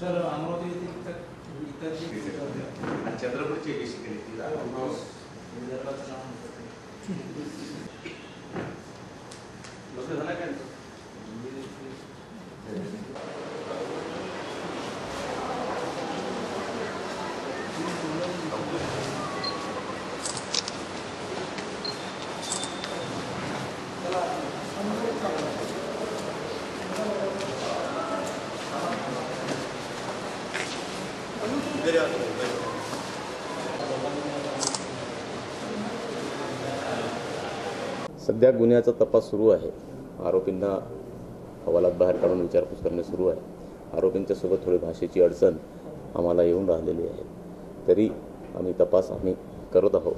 Sir Amravati चंद्रपूरची कशी केली ती जागा सध्या गुन्ह्याचा तपास सुरू आहे. आरोपींना हवालात बाहेर काढून विचारपूस करणे सुरू आहे. आरोपींच्यासोबत थोडी भाषेची अडचण आम्हाला येऊन राहिलेली आहे. तरी आम्ही तपास आम्ही करत आहोत.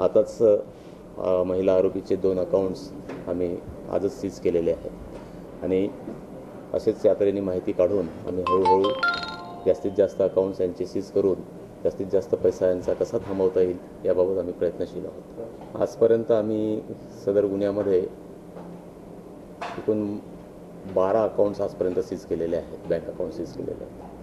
आताच महिला आरोपीचे दोन अकाउंट्स आम्ही आजच सीज केलेले आहेत. आणि असेच या तऱ्हेने माहिती काढून आम्ही हळूहळू जास्तीत जास्त अकाउंट्स यांचे सीज करून जास्तीत जास्त पैसा यांचा कसा थांबवता येईल याबाबत आम्ही प्रयत्नशील आहोत. आजपर्यंत आम्ही सदर गुन्ह्यामध्ये एकूण बारा अकाउंट्स आजपर्यंत सीज केलेले आहेत बँक अकाउंट सीज केलेले आहेत.